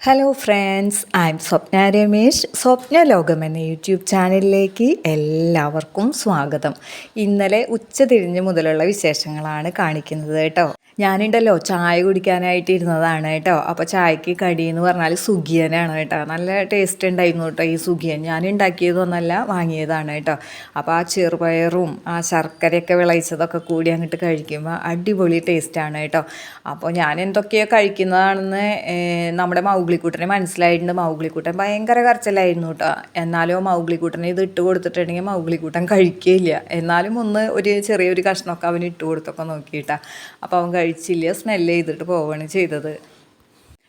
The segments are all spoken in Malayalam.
Hello friends I'm Swapna Ramesh Swapna ലോകം എന്ന യൂട്യൂബ് ചാനലിലേക്ക് എല്ലാവർക്കും സ്വാഗതം. ഇന്നലെ ഉച്ച തിരിഞ്ഞ് മുതലുള്ള വിശേഷങ്ങളാണ് കാണിക്കുന്നത് കേട്ടോ. ഞാനുണ്ടല്ലോ ചായ കുടിക്കാനായിട്ട് ഇരുന്നതാണ് കേട്ടോ. അപ്പോൾ ചായക്ക് കടി എന്ന് പറഞ്ഞാൽ സുഖിയനാണ് കേട്ടോ. നല്ല ടേസ്റ്റ് ഉണ്ടായിരുന്നു കേട്ടോ ഈ സുഖിയൻ. ഞാൻ ഉണ്ടാക്കിയതൊന്നല്ല വാങ്ങിയതാണ് കേട്ടോ. അപ്പോൾ ആ ചെറുപയറും ആ ശർക്കരയൊക്കെ വിളയിച്ചതൊക്കെ കൂടി അങ്ങോട്ട് കഴിക്കുമ്പോൾ അടിപൊളി ടേസ്റ്റാണ് കേട്ടോ. അപ്പോൾ ഞാൻ എന്തൊക്കെയോ കഴിക്കുന്നതാണെന്ന് നമ്മുടെ മൗഗ്ലിക്കൂട്ടനെ മനസ്സിലായിട്ടുണ്ട്. മൗഗ്ലിക്കൂട്ടൻ ഭയങ്കര കരച്ചിലായിരുന്നു കേട്ടോ. എന്നാലും മൗഗ്ലിക്കൂട്ടനെ ഇത് ഇട്ട് കൊടുത്തിട്ടുണ്ടെങ്കിൽ മൗഗ്ലിക്കൂട്ടൻ കഴിക്കുകയില്ല എന്നാലും ഒന്ന് ഒരു ചെറിയൊരു കഷ്ണമൊക്കെ അവന് ഇട്ട് കൊടുത്തൊക്കെ നോക്കിയിട്ടാണ് അപ്പോൾ അവൻ കഴിച്ചില്ല സ്മെല്ല് ചെയ്തിട്ട് പോവുകയാണ് ചെയ്തത്.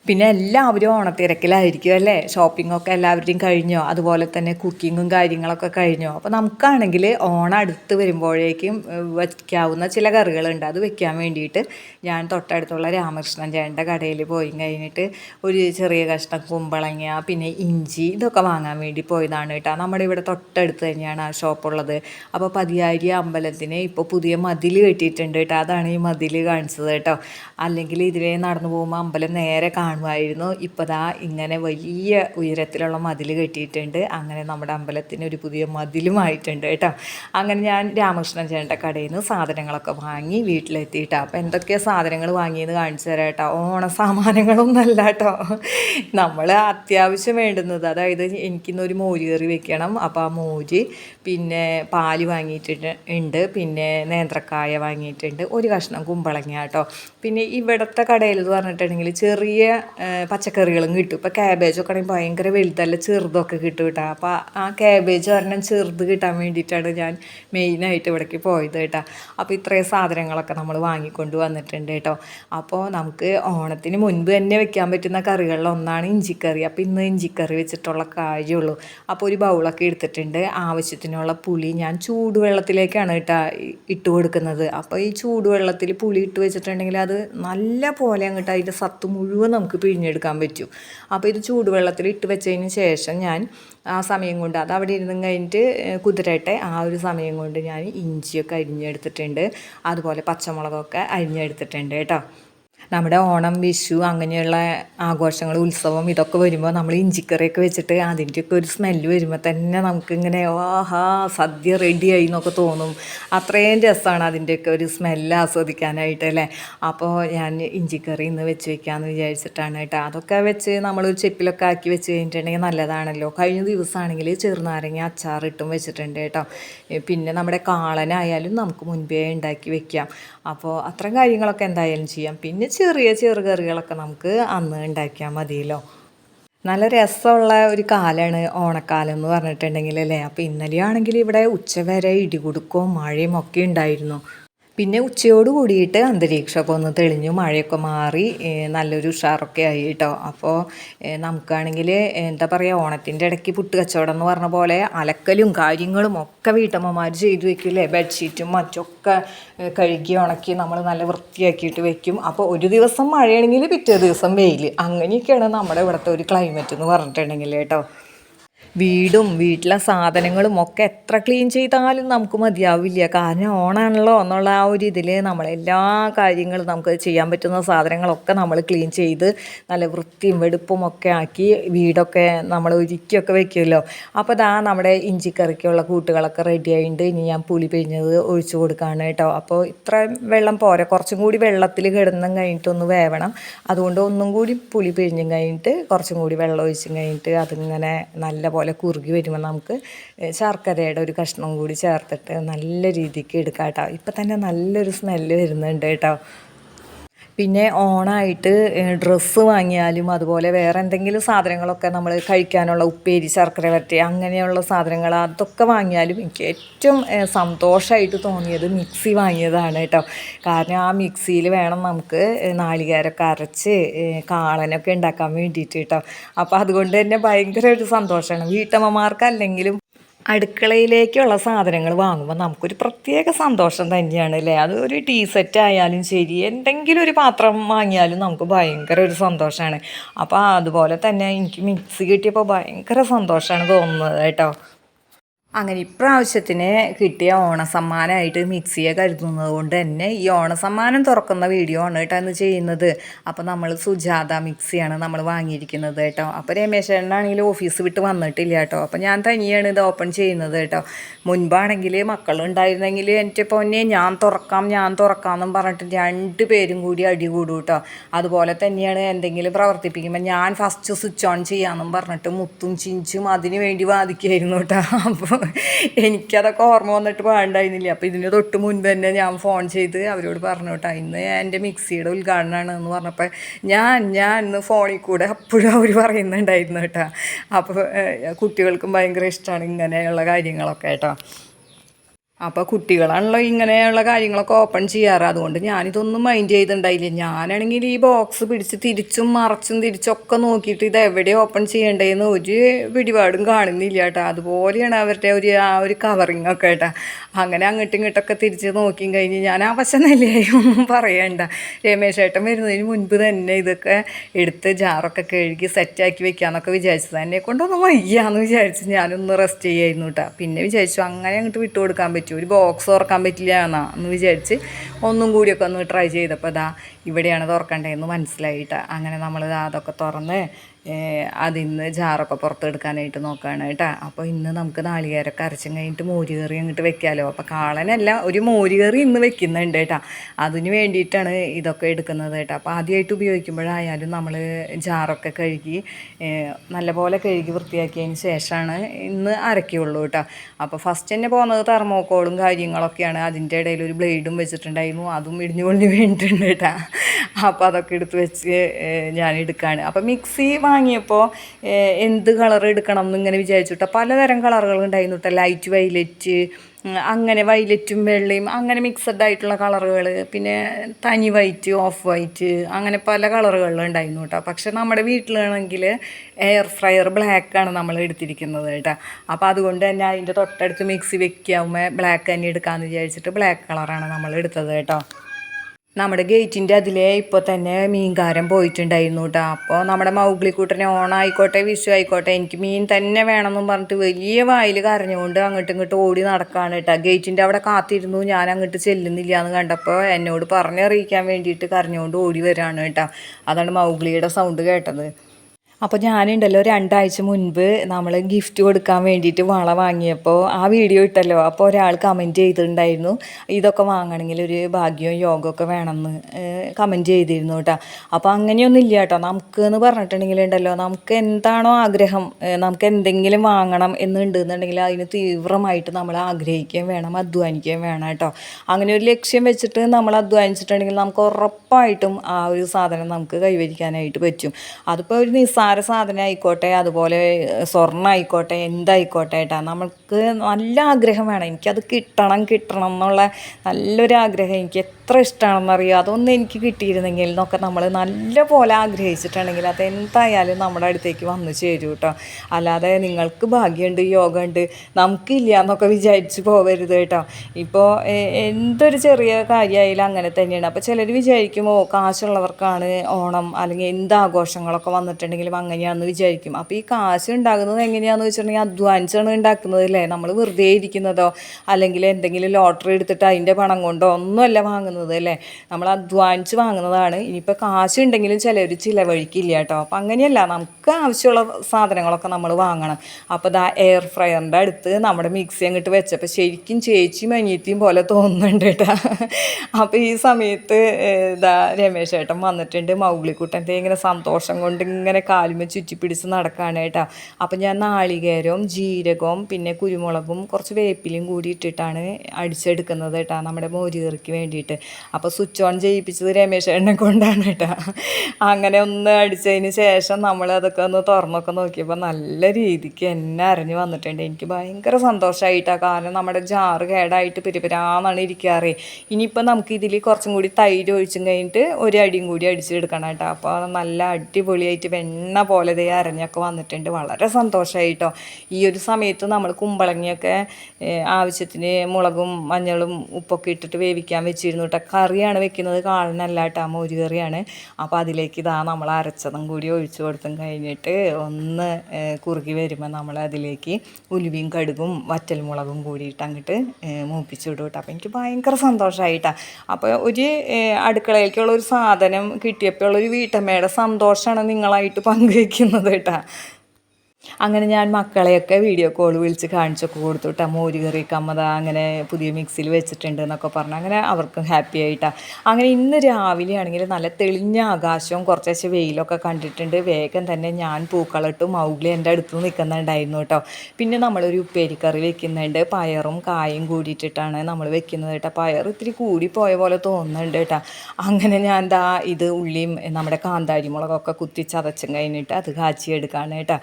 പിന്നെ എല്ലാവരും ഓണത്തിരക്കിലായിരിക്കും അല്ലേ? ഷോപ്പിംഗ് ഒക്കെ എല്ലാവരുടെയും കഴിഞ്ഞോ? അതുപോലെ തന്നെ കുക്കിങ്ങും കാര്യങ്ങളൊക്കെ കഴിഞ്ഞോ? അപ്പോൾ നമുക്കാണെങ്കിൽ ഓണം അടുത്ത് വരുമ്പോഴേക്കും വയ്ക്കാവുന്ന ചില കറികളുണ്ട്. അത് വെക്കാൻ വേണ്ടിയിട്ട് ഞാൻ തൊട്ടടുത്തുള്ള രാമകൃഷ്ണൻ ചേട്ടന്റെ കടയിൽ പോയി കഴിഞ്ഞിട്ട് ഒരു ചെറിയ കഷ്ണം കുമ്പളങ്ങ പിന്നെ ഇഞ്ചി ഇതൊക്കെ വാങ്ങാൻ വേണ്ടി പോയതാണ് കേട്ടോ. നമ്മുടെ ഇവിടെ തൊട്ടടുത്ത് തന്നെയാണ് ആ ഷോപ്പുള്ളത് അപ്പോൾ പതിയാരി അമ്പലത്തിന് ഇപ്പോൾ പുതിയ മതിൽ കെട്ടിയിട്ടുണ്ട് കേട്ടോ. അതാണ് ഈ മതിൽ കാണിച്ചത് കേട്ടോ. അല്ലെങ്കിൽ ഇതിലേ നടന്നു പോകുമ്പോൾ അമ്പലം നേരെ കാണുമായിരുന്നു. ഇപ്പോൾ ദാ ഇങ്ങനെ വലിയ ഉയരത്തിലുള്ള മതിൽ കെട്ടിയിട്ടുണ്ട്. അങ്ങനെ നമ്മുടെ അമ്പലത്തിന് ഒരു പുതിയ മതിലുമായിട്ടുണ്ട് കേട്ടോ. അങ്ങനെ ഞാൻ രാമകൃഷ്ണൻ ചേട്ടന്റെ കടയിൽ നിന്ന് സാധനങ്ങളൊക്കെ വാങ്ങി വീട്ടിലെത്തിയിട്ടോ. അപ്പോൾ എന്തൊക്കെ സാധനങ്ങൾ വാങ്ങിയെന്ന് കാണിച്ചു തരാം കേട്ടോ. ഓണ സാമാനങ്ങളൊന്നല്ല കേട്ടോ. നമ്മൾ അത്യാവശ്യം വേണ്ടുന്നത്. അതായത് എനിക്കിന്നൊരു മോര് കറി വെക്കണം. അപ്പോൾ ആ മോര് പിന്നെ പാൽ വാങ്ങിയിട്ടുണ്ട് ഉണ്ട്. പിന്നെ നേന്ത്രക്കായ വാങ്ങിയിട്ടുണ്ട്. ഒരു കഷ്ണം കുമ്പളങ്ങ കേട്ടോ. പിന്നെ ഇവിടുത്തെ കടയിൽ എന്ന് പറഞ്ഞിട്ടുണ്ടെങ്കിൽ ചെറിയ പച്ചക്കറികളും കിട്ടും. ഇപ്പോൾ ക്യാബേജൊക്കെ ആണെങ്കിൽ ഭയങ്കര വലുതല്ല ചെറുതൊക്കെ കിട്ടും കേട്ടോ. അപ്പോൾ ആ ക്യാബേജ് ഒരെണ്ണം ചെറുത് കിട്ടാൻ വേണ്ടിയിട്ടാണ് ഞാൻ മെയിനായിട്ട് ഇവിടേക്ക് പോയത് കേട്ടോ. അപ്പോൾ ഇത്രയും സാധനങ്ങളൊക്കെ നമ്മൾ വാങ്ങിക്കൊണ്ട് വന്നിട്ടുണ്ട് കേട്ടോ. അപ്പോൾ നമുക്ക് ഓണത്തിന് മുൻപ് തന്നെ വെക്കാൻ പറ്റുന്ന കറികളിൽ ഒന്നാണ് ഇഞ്ചിക്കറി. അപ്പോൾ ഇന്ന് ഇഞ്ചിക്കറി വെച്ചിട്ടുള്ള കാര്യമുള്ളൂ. അപ്പോൾ ഒരു ബൗളൊക്കെ എടുത്തിട്ടുണ്ട്. ആവശ്യത്തിനുള്ള പുളി ഞാൻ ചൂടുവെള്ളത്തിലേക്കാണ് കേട്ടോ ഇട്ട് കൊടുക്കുന്നത്. അപ്പോൾ ഈ ചൂടുവെള്ളത്തിൽ പുളി ഇട്ട് വെച്ചിട്ടുണ്ടെങ്കിൽ അത് നല്ല പോലെ അങ്ങോട്ട് അതിന്റെ സത്ത് മുഴുവൻ നമുക്ക് പിഴിഞ്ഞെടുക്കാൻ പറ്റും. അപ്പോൾ ഇത് ചൂടുവെള്ളത്തിൽ ഇട്ട് വെച്ചതിന് ശേഷം ഞാൻ ആ സമയം കൊണ്ട് അത് അവിടെ ഇരുന്ന് കഴിഞ്ഞിട്ട് കുതിരട്ടെ. ആ ഒരു സമയം കൊണ്ട് ഞാൻ ഇഞ്ചിയൊക്കെ അരിഞ്ഞെടുത്തിട്ടുണ്ട്. അതുപോലെ പച്ചമുളകൊക്കെ അരിഞ്ഞെടുത്തിട്ടുണ്ട് കേട്ടോ. നമ്മുടെ ഓണം വിഷു അങ്ങനെയുള്ള ആഘോഷങ്ങൾ ഉത്സവം ഇതൊക്കെ വരുമ്പോൾ നമ്മൾ ഇഞ്ചിക്കറിയൊക്കെ വെച്ചിട്ട് അതിന്റെയൊക്കെ ഒരു സ്മെല്ല് വരുമ്പോൾ തന്നെ നമുക്കിങ്ങനെ ആഹാ സദ്യ റെഡിയായി എന്നൊക്കെ തോന്നും. അത്രയും രസമാണ് അതിന്റെയൊക്കെ ഒരു സ്മെല്ല് ആസ്വദിക്കാനായിട്ട് അല്ലേ? അപ്പോൾ ഞാൻ ഇഞ്ചിക്കറി ഇന്ന് വെച്ച് വെക്കാമെന്ന് വിചാരിച്ചിട്ടാണ് കേട്ടോ. അതൊക്കെ വെച്ച് നമ്മൾ ഒരു ചെപ്പിലൊക്കെ ആക്കി വെച്ച് കഴിഞ്ഞിട്ടുണ്ടെങ്കിൽ നല്ലതാണല്ലോ. കഴിഞ്ഞ ദിവസമാണെങ്കിൽ ചെറുനാരങ്ങ അച്ചാറിട്ടും വെച്ചിട്ടുണ്ട് കേട്ടോ. പിന്നെ നമ്മുടെ കാളനായാലും നമുക്ക് മുൻപേ ഉണ്ടാക്കി വെക്കാം. അപ്പോൾ അത്തരം കാര്യങ്ങളൊക്കെ എന്തായാലും ചെയ്യാം. പിന്നെ ചെറിയ ചെറുകറികളൊക്കെ നമുക്ക് അന്ന് ഉണ്ടാക്കിയാൽ മതിയല്ലോ. നല്ല രസമുള്ള ഒരു കാലമാണ് ഓണക്കാലം എന്ന് പറഞ്ഞിട്ടുണ്ടെങ്കിൽ അല്ലേ അപ്പോൾ ഇന്നലെയാണെങ്കിൽ ഇവിടെ ഉച്ചവരെ ഇടികുടുക്കവും മഴയും ഒക്കെ ഉണ്ടായിരുന്നു. പിന്നെ ഉച്ചയോട് കൂടിയിട്ട് അന്തരീക്ഷമൊക്കെ ഒന്ന് തെളിഞ്ഞു മഴയൊക്കെ മാറി നല്ലൊരു ഉഷാറൊക്കെ ആയി കേട്ടോ അപ്പോൾ നമുക്കാണെങ്കിൽ എന്താ പറയുക ഓണത്തിന്റെ ഇടയ്ക്ക് പുട്ട് കച്ചവടം എന്ന് പറഞ്ഞ പോലെ അലക്കലും കാര്യങ്ങളും ഒക്കെ വീട്ടമ്മമാർ ചെയ്തു വെക്കില്ലേ ബെഡ്ഷീറ്റും മറ്റൊക്കെ കഴുകി ഉണക്കി നമ്മൾ നല്ല വൃത്തിയാക്കിയിട്ട് വെക്കും. അപ്പോൾ ഒരു ദിവസം മഴയാണെങ്കിൽ പിറ്റേ ദിവസം വെയിൽ അങ്ങനെയൊക്കെയാണ് നമ്മുടെ ഇവിടുത്തെ ഒരു ക്ലൈമറ്റ് എന്ന് പറഞ്ഞിട്ടുണ്ടെങ്കിൽ കേട്ടോ വീടും വീട്ടിലെ സാധനങ്ങളും ഒക്കെ എത്ര ക്ലീൻ ചെയ്താലും നമുക്ക് മതിയാവില്ല. കാരണം ഓണാണല്ലോ എന്നുള്ള ആ ഒരു ഇതിൽ നമ്മളെല്ലാ കാര്യങ്ങളും നമുക്ക് ചെയ്യാൻ പറ്റുന്ന സാധനങ്ങളൊക്കെ നമ്മൾ ക്ലീൻ ചെയ്ത് നല്ല വൃത്തിയും വെടുപ്പും ഒക്കെ ആക്കി വീടൊക്കെ നമ്മൾ ഒരുക്കിയൊക്കെ വെക്കുമല്ലോ അപ്പോൾ ദാ നമ്മുടെ ഇഞ്ചിക്കറിക്കുള്ള കൂട്ടുകളൊക്കെ റെഡി ആയിട്ടുണ്ട് ഇനി ഞാൻ പുളി പിഴിഞ്ഞത് ഒഴിച്ചു കൊടുക്കുകയാണ് കേട്ടോ. അപ്പോൾ ഇത്ര വെള്ളം പോരാ. കുറച്ചും കൂടി വെള്ളത്തിൽ കിടന്നും കഴിഞ്ഞിട്ടൊന്ന് വേവണം. അതുകൊണ്ട് ഒന്നും കൂടി പുളി പിഴിഞ്ഞും കഴിഞ്ഞിട്ട് കുറച്ചും കൂടി വെള്ളം ഒഴിച്ചും കഴിഞ്ഞിട്ട് അതിങ്ങനെ നല്ല പോലെ കുറുകി വരുമ്പോൾ നമുക്ക് ശർക്കരയുടെ ഒരു കഷ്ണം കൂടി ചേർത്തിട്ട് നല്ല രീതിക്ക് എടുക്കാം കേട്ടോ ഇപ്പം തന്നെ നല്ലൊരു സ്മെല്ല് വരുന്നുണ്ട് കേട്ടോ. പിന്നെ ഓണായിട്ട് ഡ്രസ്സ് വാങ്ങിയാലും അതുപോലെ വേറെ എന്തെങ്കിലും സാധനങ്ങളൊക്കെ നമ്മൾ കഴിക്കാനുള്ള ഉപ്പേരി ശർക്കര വരട്ടി അങ്ങനെയുള്ള സാധനങ്ങൾ അതൊക്കെ വാങ്ങിയാലും എനിക്ക് ഏറ്റവും സന്തോഷമായിട്ട് തോന്നിയത് മിക്സി വാങ്ങിയതാണ് കേട്ടോ. കാരണം ആ മിക്സിയിൽ വേണം നമുക്ക് നാളികേരൊക്കെ അരച്ച് കാളനൊക്കെ ഉണ്ടാക്കാൻ വേണ്ടിയിട്ട് കേട്ടോ. അപ്പോൾ അതുകൊണ്ട് തന്നെ ഭയങ്കര ഒരു സന്തോഷമാണ് വീട്ടമ്മമാർക്കല്ലെങ്കിലും അടുക്കളയിലേക്കുള്ള സാധനങ്ങൾ വാങ്ങുമ്പോൾ നമുക്കൊരു പ്രത്യേക സന്തോഷം തന്നെയാണ് അല്ലേ? അത് ഒരു ടീ സെറ്റ് ആയാലും ശരി എന്തെങ്കിലും ഒരു പാത്രം വാങ്ങിയാലും നമുക്ക് ഭയങ്കര ഒരു സന്തോഷമാണ്. അപ്പോൾ അതുപോലെ തന്നെ എനിക്ക് മിക്സി കിട്ടിയപ്പോൾ ഭയങ്കര സന്തോഷമാണ് തോന്നുന്നത് കേട്ടോ. അങ്ങനെ ഇപ്രാവശ്യത്തിന് കിട്ടിയ ഓണസമ്മാനമായിട്ട് മിക്സിയെ കരുതുന്നത് കൊണ്ട് തന്നെ ഈ ഓണസമ്മാനം തുറക്കുന്ന വീഡിയോ ആണ് കേട്ടോ എന്ന് ചെയ്യുന്നത്. അപ്പോൾ നമ്മൾ സുജാത മിക്സിയാണ് നമ്മൾ വാങ്ങിയിരിക്കുന്നത് കേട്ടോ. അപ്പോൾ രമേശേട്ടനാണെങ്കിൽ ഓഫീസ് വിട്ട് വന്നിട്ടില്ല കേട്ടോ. അപ്പോൾ ഞാൻ തനിയാണ് ഇത് ഓപ്പൺ ചെയ്യുന്നത് കേട്ടോ. മുൻപാണെങ്കിൽ മക്കളുണ്ടായിരുന്നെങ്കിൽ എന്റെ പൊന്നെ ഞാൻ തുറക്കാം ഞാൻ തുറക്കാം എന്നും പറഞ്ഞിട്ട് രണ്ട് പേരും കൂടി അടി കൂടും കേട്ടോ. അതുപോലെ തന്നെയാണ് എന്തെങ്കിലും പ്രവർത്തിപ്പിക്കുമ്പോൾ ഞാൻ ഫസ്റ്റ് സ്വിച്ച് ഓൺ ചെയ്യാമെന്നും പറഞ്ഞിട്ട് മുത്തും ചിഞ്ചും അതിന് വേണ്ടി വാദിക്കുമായിരുന്നു കേട്ടോ. അപ്പോൾ എനിക്കതൊക്കെ ഓർമ്മ വന്നിട്ട് പാണ്ടായിരുന്നില്ല അപ്പോൾ ഇതിന് തൊട്ട് മുൻപ് തന്നെ ഞാൻ ഫോൺ ചെയ്ത് അവരോട് പറഞ്ഞു കേട്ടോ ഇന്ന് എന്റെ മിക്സിയുടെ ഉദ്ഘാടനമാണ് എന്ന് പറഞ്ഞപ്പോൾ ഞാൻ ഞാൻ ഇന്ന് ഫോണിൽ കൂടെ അപ്പോഴും അവർ പറയുന്നുണ്ടായിരുന്നു കേട്ടോ അപ്പോൾ കുട്ടികൾക്കും ഭയങ്കര ഇഷ്ടമാണ് ഇങ്ങനെയുള്ള കാര്യങ്ങളൊക്കെ കേട്ടോ അപ്പോൾ കുട്ടികളാണല്ലോ ഇങ്ങനെയുള്ള കാര്യങ്ങളൊക്കെ ഓപ്പൺ ചെയ്യാറ്. അതുകൊണ്ട് ഞാനിതൊന്നും മൈൻഡ് ചെയ്തിട്ടുണ്ടായില്ല ഞാനാണെങ്കിൽ ഈ ബോക്സ് പിടിച്ച് തിരിച്ചും മറച്ചും തിരിച്ചൊക്കെ നോക്കിയിട്ട് ഇത് എവിടെ ഓപ്പൺ ചെയ്യേണ്ടതെന്ന് ഒരു പിടിപാടും കാണുന്നില്ല കേട്ടോ. അതുപോലെയാണ് അവരുടെ ഒരു ആ ഒരു കവറിങ് ഒക്കെ കേട്ടോ. അങ്ങനെ അങ്ങോട്ടും ഇങ്ങോട്ടൊക്കെ തിരിച്ച് നോക്കിയും കഴിഞ്ഞ് ഞാൻ അവശനിലയായി ഒന്നും പറയണ്ട. രമേശ് ഏട്ടൻ വരുന്നതിന് മുൻപ് തന്നെ ഇതൊക്കെ എടുത്ത് ജാറൊക്കെ കഴുകി സെറ്റാക്കി വെക്കാമെന്നൊക്കെ വിചാരിച്ചത്. എന്നെ കൊണ്ടൊന്നും വയ്യാന്ന് വിചാരിച്ച് ഞാനൊന്ന് റെസ്റ്റ് ചെയ്യായിരുന്നു കേട്ടോ. പിന്നെ വിചാരിച്ചു അങ്ങനെ അങ്ങോട്ട് വിട്ടു കൊടുക്കാൻ പറ്റും. ഒരു ബോക്സ് തുറക്കാൻ പറ്റില്ല എന്നാ എന്ന് വിചാരിച്ച് ഒന്നും കൂടിയൊക്കെ ഒന്ന് ട്രൈ ചെയ്തപ്പോൾ ഇതാ ഇവിടെയാണ് തുറക്കേണ്ടതെന്ന് മനസ്സിലായിട്ട്. അങ്ങനെ നമ്മൾ അതൊക്കെ തുറന്ന് അതിന്ന് ജാറൊക്കെ പുറത്തെടുക്കാനായിട്ട് നോക്കുകയാണ് കേട്ടോ. അപ്പോൾ ഇന്ന് നമുക്ക് നാളികേരൊക്കെ അരച്ചും കഴിഞ്ഞിട്ട് മോരി കറി അങ്ങോട്ട് വെക്കാമല്ലോ അപ്പോൾ കാളനല്ല ഒരു മോരി കറി ഇന്ന് വെക്കുന്നുണ്ട് കേട്ടോ. അതിന് വേണ്ടിയിട്ടാണ് ഇതൊക്കെ എടുക്കുന്നത് കേട്ടോ. അപ്പോൾ ആദ്യമായിട്ട് ഉപയോഗിക്കുമ്പോഴായാലും നമ്മൾ ജാറൊക്കെ കഴുകി നല്ലപോലെ കഴുകി വൃത്തിയാക്കിയതിന് ശേഷമാണ് ഇന്ന് അരയ്ക്കുള്ളൂ കേട്ടോ. അപ്പോൾ ഫസ്റ്റ് തന്നെ പോകുന്നത് തെർമോക്കോളും കാര്യങ്ങളൊക്കെയാണ്. അതിന്റെ ഇടയിൽ ഒരു ബ്ലേഡും വെച്ചിട്ടുണ്ടായിരുന്നു. അതും ഇടിഞ്ഞു വേണ്ടിയിട്ടുണ്ട് കേട്ടോ. അപ്പോൾ അതൊക്കെ എടുത്ത് വെച്ച് ഞാൻ എടുക്കുകയാണ് അപ്പോൾ മിക്സി വാങ്ങിയപ്പോൾ എന്ത് കളർ എടുക്കണം എന്നിങ്ങനെ വിചാരിച്ചിട്ടോ പലതരം കളറുകൾ ഉണ്ടായിരുന്നു കേട്ടോ ലൈറ്റ് വൈലറ്റ് അങ്ങനെ വൈലറ്റും വെള്ളയും അങ്ങനെ മിക്സഡ് ആയിട്ടുള്ള കളറുകൾ. പിന്നെ തനി വൈറ്റ് ഓഫ് വൈറ്റ് അങ്ങനെ പല കളറുകളിലും ഉണ്ടായിരുന്നു കേട്ടോ പക്ഷെ നമ്മുടെ വീട്ടിലാണെങ്കിൽ എയർ ഫ്രയർ ബ്ലാക്കാണ് നമ്മൾ എടുത്തിരിക്കുന്നത് കേട്ടോ അപ്പോൾ അതുകൊണ്ട് തന്നെ അതിന്റെ തൊട്ടടുത്ത് മിക്സി വെക്കാവുമ്പോൾ ബ്ലാക്ക് തന്നെ എടുക്കാമെന്ന് വിചാരിച്ചിട്ട് ബ്ലാക്ക് കളറാണ് നമ്മൾ എടുത്തത് കേട്ടോ നമ്മുടെ ഗേറ്റിന്റെ അതിലേ ഇപ്പോൾ തന്നെ മീൻകാരൻ പോയിട്ടുണ്ടായിരുന്നു കേട്ടോ അപ്പോൾ നമ്മുടെ മൗഗ്ലിക്കൂട്ടനെ ഓണായിക്കോട്ടെ വിഷു ആയിക്കോട്ടെ എനിക്ക് മീൻ തന്നെ വേണമെന്നും പറഞ്ഞിട്ട് വലിയ വായിൽ കരഞ്ഞുകൊണ്ട് അങ്ങോട്ടും ഇങ്ങോട്ട് ഓടി നടക്കുകയാണ് കേട്ടോ ഗേറ്റിന്റെ അവിടെ കാത്തിരുന്നു ഞാൻ അങ്ങോട്ട് ചെല്ലുന്നില്ല എന്ന് കണ്ടപ്പോൾ എന്നോട് പറഞ്ഞറിയിക്കാൻ വേണ്ടിയിട്ട് കരഞ്ഞുകൊണ്ട് ഓടി വരാണ് കേട്ടോ അതാണ് മൗഗ്ലിയുടെ സൗണ്ട് കേട്ടത്. അപ്പോൾ ഞാനുണ്ടല്ലോ രണ്ടാഴ്ച മുൻപ് നമ്മൾ ഗിഫ്റ്റ് കൊടുക്കാൻ വേണ്ടിയിട്ട് വള വാങ്ങിയപ്പോൾ ആ വീഡിയോ ഇട്ടല്ലോ. അപ്പോൾ ഒരാൾ കമന്റ് ചെയ്തിട്ടുണ്ടായിരുന്നു. ഇതൊക്കെ വാങ്ങണമെങ്കിൽ ഒരു ഭാഗ്യവും യോഗമൊക്കെ വേണമെന്ന് കമന്റ് ചെയ്തിരുന്നു കേട്ടോ അപ്പോൾ അങ്ങനെയൊന്നും ഇല്ല കേട്ടോ നമുക്ക് എന്ന് പറഞ്ഞിട്ടുണ്ടെങ്കിൽ ഉണ്ടല്ലോ നമുക്ക് എന്താണോ ആഗ്രഹം നമുക്ക് എന്തെങ്കിലും വാങ്ങണം എന്നുണ്ടെന്നുണ്ടെങ്കിൽ അതിന് തീവ്രമായിട്ട് നമ്മൾ ആഗ്രഹിക്കുകയും വേണം അധ്വാനിക്കുകയും വേണം കേട്ടോ അങ്ങനെ ഒരു ലക്ഷ്യം വെച്ചിട്ട് നമ്മൾ അധ്വാനിച്ചിട്ടുണ്ടെങ്കിൽ നമുക്ക് ഉറപ്പായിട്ടും ആ ഒരു സാധനം നമുക്ക് കൈവരിക്കാനായിട്ട് പറ്റും. അതിപ്പോൾ ഒരു നിസ്സാര സാധനം ആയിക്കോട്ടെ അതുപോലെ സ്വർണം ആയിക്കോട്ടെ എന്തായിക്കോട്ടെ കേട്ടോ നമുക്ക് നല്ല ആഗ്രഹം വേണം. എനിക്കത് കിട്ടണം കിട്ടണം എന്നുള്ള നല്ലൊരു ആഗ്രഹം എനിക്ക് എത്ര ഇഷ്ടമാണെന്നറിയോ അതൊന്നും എനിക്ക് കിട്ടിയിരുന്നെങ്കിൽ എന്നൊക്കെ നമ്മൾ നല്ല പോലെ ആഗ്രഹിച്ചിട്ടുണ്ടെങ്കിൽ അത് എന്തായാലും നമ്മുടെ അടുത്തേക്ക് വന്നു ചേരും കേട്ടോ അല്ലാതെ നിങ്ങൾക്ക് ഭാഗ്യമുണ്ട് യോഗ ഉണ്ട് നമുക്കില്ല എന്നൊക്കെ വിചാരിച്ച് പോകരുത് കേട്ടോ ഇപ്പോൾ എന്തൊരു ചെറിയ കാര്യമായാലും അങ്ങനെ തന്നെയാണ്. അപ്പോൾ ചിലർ വിചാരിക്കുമോ കാശുള്ളവർക്കാണ് ഓണം അല്ലെങ്കിൽ എന്ത് ആഘോഷങ്ങളൊക്കെ വന്നിട്ടുണ്ടെങ്കിലും അങ്ങനെയാണെന്ന് വിചാരിക്കും. അപ്പോൾ ഈ കാശ് ഉണ്ടാകുന്നത് എങ്ങനെയാണെന്ന് വെച്ചിട്ടുണ്ടെങ്കിൽ അധ്വാനിച്ചാണ് ഉണ്ടാക്കുന്നത് അല്ലേ? നമ്മൾ വെറുതെ ഇരിക്കുന്നതോ അല്ലെങ്കിൽ എന്തെങ്കിലും ലോട്ടറി എടുത്തിട്ട് അതിന്റെ പണം കൊണ്ടോ ഒന്നുമല്ല വാങ്ങുന്നത് അല്ലേ? നമ്മൾ അധ്വാനിച്ച് വാങ്ങുന്നതാണ്. ഇനിയിപ്പോൾ കാശ് ഉണ്ടെങ്കിലും ചിലർ ചിലവഴിക്കില്ല കേട്ടോ. അപ്പോൾ അങ്ങനെയല്ല നമുക്ക് ആവശ്യമുള്ള സാധനങ്ങളൊക്കെ നമ്മൾ വാങ്ങണം. അപ്പോൾ ദാ എയർ ഫ്രയറിന്റെ അടുത്ത് നമ്മുടെ മിക്സി അങ്ങോട്ട് വെച്ചപ്പോൾ ശരിക്കും ചേച്ചിയും അനിയത്തിയും പോലെ തോന്നുന്നുണ്ട് കേട്ടോ. അപ്പോൾ ഈ സമയത്ത് ഇതാ രമേശ് ഏട്ടൻ വന്നിട്ടുണ്ട് മൗഗ്ലിക്കുട്ടന്റെ ഇങ്ങനെ സന്തോഷം കൊണ്ട് ഇങ്ങനെ കാലുമ ചുറ്റിപ്പിടിച്ച് നടക്കുകയാണ് കേട്ടോ അപ്പം ഞാൻ നാളികേരവും ജീരകവും പിന്നെ കുരുമുളകും കുറച്ച് വേപ്പിലും കൂടി ഇട്ടിട്ടാണ് അടിച്ചെടുക്കുന്നത് കേട്ടോ നമ്മുടെ മോരുകറിക്ക് വേണ്ടിയിട്ട്. അപ്പോൾ സ്വിച്ച് ഓൺ ചെയ്യിപ്പിച്ചത് രമേശ് എണ്ണ കൊണ്ടാണ് കേട്ടോ. അങ്ങനെ ഒന്ന് അടിച്ചതിന് ശേഷം നമ്മൾ അതൊക്കെ ഒന്ന് തുറന്നൊക്കെ നോക്കിയപ്പോൾ നല്ല രീതിക്ക് എന്നെ അറിഞ്ഞ് വന്നിട്ടുണ്ട്. എനിക്ക് ഭയങ്കര സന്തോഷമായിട്ടാണ് കാരണം നമ്മുടെ ജാറ് കേടായിട്ട് പെരുപരാന്നാണ് ഇരിക്കാറ്. ഇനിയിപ്പോൾ നമുക്ക് ഇതിൽ കുറച്ചും കൂടി തൈര് ഒഴിച്ചും കഴിഞ്ഞിട്ട് ഒരു അടിയും കൂടി അടിച്ചെടുക്കണം കേട്ടോ. അപ്പോൾ നല്ല അടിപൊളിയായിട്ട് വെണ്ണ എണ്ണ പോലെ ദേ അരഞ്ഞൊക്കെ വന്നിട്ടുണ്ട്. വളരെ സന്തോഷമായി കേട്ടോ ഈ ഒരു സമയത്ത് നമ്മൾ കുമ്പളങ്ങിയൊക്കെ ആവശ്യത്തിന് മുളകും മഞ്ഞളും ഉപ്പൊക്കെ ഇട്ടിട്ട് വേവിക്കാൻ വെച്ചിരുന്നു കേട്ടോ കറിയാണ് വെക്കുന്നത്. കാളനല്ല കേട്ടോ മോര് കറിയാണ്. അപ്പോൾ അതിലേക്ക് ഇതാ നമ്മൾ അരച്ചതും കൂടി ഒഴിച്ചു കൊടുത്തും കഴിഞ്ഞിട്ട് ഒന്ന് കുറുകി വരുമ്പോൾ നമ്മൾ അതിലേക്ക് ഉലുവയും കടുകും വറ്റൽമുളകും കൂടിയിട്ട് അങ്ങോട്ട് മൂപ്പിച്ചിടും കേട്ടോ അപ്പോൾ എനിക്ക് ഭയങ്കര സന്തോഷമായിട്ടാണ് അപ്പോൾ ഒരു അടുക്കളയിലേക്കുള്ള ഒരു സാധനം കിട്ടിയപ്പോൾ ഉള്ളൊരു വീട്ടമ്മയുടെ സന്തോഷമാണ് നിങ്ങളായിട്ട് പങ്കുവെക്കുന്നത് കേട്ടോ. അങ്ങനെ ഞാൻ മക്കളെയൊക്കെ വീഡിയോ കോൾ വിളിച്ച് കാണിച്ചൊക്കെ കൊടുത്തു. കേട്ടോ മോര് കറി കമ്മത അങ്ങനെ പുതിയ മിക്സിയിൽ വെച്ചിട്ടുണ്ട് എന്നൊക്കെ പറഞ്ഞു. അങ്ങനെ അവർക്കും ഹാപ്പി ആയിട്ടാണ് അങ്ങനെ ഇന്ന് രാവിലെ ആണെങ്കിൽ നല്ല തെളിഞ്ഞ ആകാശവും കുറച്ചേശ്ശെ വെയിലൊക്കെ കണ്ടിട്ടുണ്ട്. വേഗം തന്നെ ഞാൻ പൂക്കളിട്ട് മൗഗ്ലി എന്റെ അടുത്ത് നിൽക്കുന്നുണ്ടായിരുന്നു കേട്ടോ പിന്നെ നമ്മളൊരു ഉപ്പേരിക്കറി വെക്കുന്നുണ്ട്. പയറും കായും കൂടിയിട്ടിട്ടാണ് നമ്മൾ വെക്കുന്നത് കേട്ടോ പയർ ഇത്തിരി കൂടി പോയ പോലെ തോന്നുന്നുണ്ട് കേട്ടോ അങ്ങനെ ഞാൻ ദാ ഇത് ഉള്ളിയും നമ്മുടെ കാന്താരി മുളകൊക്കെ കുത്തി കഴിഞ്ഞിട്ട് അത് കാച്ചിയെടുക്കുകയാണ് കേട്ടോ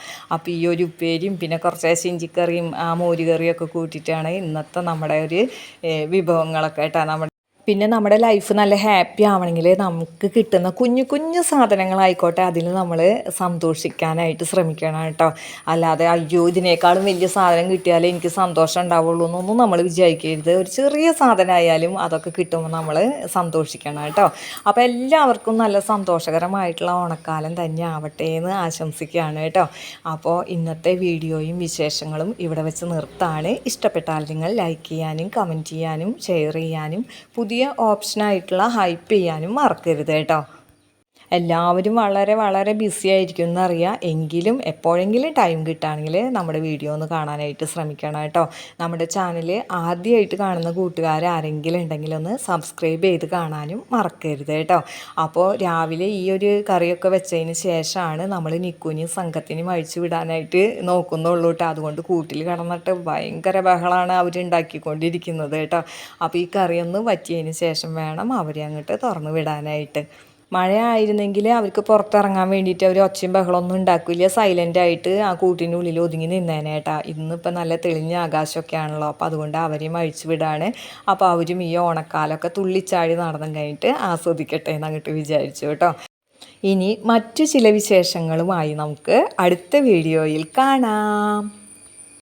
അപ്പോൾ ഈ ഒരു ഉപ്പേരിയും പിന്നെ കുറച്ച് ചിഞ്ചിക്കറിയും ആ മോരുകറിയൊക്കെ കൂട്ടിയിട്ടാണ് ഇന്നത്തെ നമ്മുടെ ഒരു വിഭവങ്ങളൊക്കെ കേട്ടോ. നമ്മുടെ പിന്നെ നമ്മുടെ ലൈഫ് നല്ല ഹാപ്പി ആവണമെങ്കിൽ നമുക്ക് കിട്ടുന്ന കുഞ്ഞു കുഞ്ഞു സാധനങ്ങളായിക്കോട്ടെ അതിൽ നമ്മൾ സന്തോഷിക്കാനായിട്ട് ശ്രമിക്കണം കേട്ടോ. അല്ലാതെ അയ്യോ ഇതിനേക്കാളും വലിയ സാധനം കിട്ടിയാലേ എനിക്ക് സന്തോഷം ഉണ്ടാവുള്ളൂ എന്നൊന്നും നമ്മൾ വിചാരിക്കരുത്. ഒരു ചെറിയ സാധനമായാലും അതൊക്കെ കിട്ടുമ്പോൾ നമ്മൾ സന്തോഷിക്കണം കേട്ടോ. അപ്പോൾ എല്ലാവർക്കും നല്ല സന്തോഷകരമായിട്ടുള്ള ഓണക്കാലം തന്നെ ആവട്ടെ എന്ന് ആശംസിക്കുകയാണ് കേട്ടോ. അപ്പോൾ ഇന്നത്തെ വീഡിയോയും വിശേഷങ്ങളും ഇവിടെ വെച്ച് നിർത്താണ്. ഇഷ്ടപ്പെട്ടാൽ നിങ്ങൾ ലൈക്ക് ചെയ്യാനും കമന്റ് ചെയ്യാനും ഷെയർ ചെയ്യാനും പുതിയ ഓപ്ഷനായിട്ടുള്ള ഹൈപ്പ് ചെയ്യാനും മറക്കരുത് കേട്ടോ. എല്ലാവരും വളരെ വളരെ ബിസി ആയിരിക്കും എന്നറിയാം. എങ്കിലും എപ്പോഴെങ്കിലും ടൈം കിട്ടുകയാണെങ്കിൽ നമ്മുടെ വീഡിയോ ഒന്ന് കാണാനായിട്ട് ശ്രമിക്കണം കേട്ടോ. നമ്മുടെ ചാനൽ ആദ്യമായിട്ട് കാണുന്ന കൂട്ടുകാർ ആരെങ്കിലും ഉണ്ടെങ്കിൽ ഒന്ന് സബ്സ്ക്രൈബ് ചെയ്ത് കാണാനും മറക്കരുത് കേട്ടോ. അപ്പോൾ രാവിലെ ഈ ഒരു കറിയൊക്കെ വെച്ചതിന് ശേഷമാണ് നമ്മൾ നിക്കുനും സംഘത്തിനും അഴിച്ചു വിടാനായിട്ട് നോക്കുന്നുള്ളൂ കേട്ടോ. അതുകൊണ്ട് കൂട്ടിൽ കിടന്നിട്ട് ഭയങ്കര ബഹളമാണ് അവരുണ്ടാക്കിക്കൊണ്ടിരിക്കുന്നത് കേട്ടോ. അപ്പോൾ ഈ കറിയൊന്ന് വറ്റിയതിന് ശേഷം വേണം അവരെ അങ്ങോട്ട് തുറന്നു വിടാനായിട്ട്. മഴ ആയിരുന്നെങ്കിൽ അവർക്ക് പുറത്തിറങ്ങാൻ വേണ്ടിയിട്ട് അവർ ഒച്ചയും ബഹളമൊന്നും ഉണ്ടാക്കില്ല. സൈലന്റ് ആയിട്ട് ആ ഉള്ളിൽ ഒതുങ്ങി നിന്നേനേട്ടാ ഇന്നിപ്പോൾ നല്ല തെളിഞ്ഞ ആകാശമൊക്കെ ആണല്ലോ. അപ്പോൾ അതുകൊണ്ട് അവരെയും അഴിച്ചു വിടാണ്. അപ്പോൾ അവരും ഈ ഓണക്കാലമൊക്കെ തുള്ളിച്ചാടി നടന്നും കഴിഞ്ഞിട്ട് ആസ്വദിക്കട്ടെ എന്ന് അങ്ങോട്ട് വിചാരിച്ചു കേട്ടോ. ഇനി മറ്റു ചില വിശേഷങ്ങളുമായി നമുക്ക് അടുത്ത വീഡിയോയിൽ കാണാം.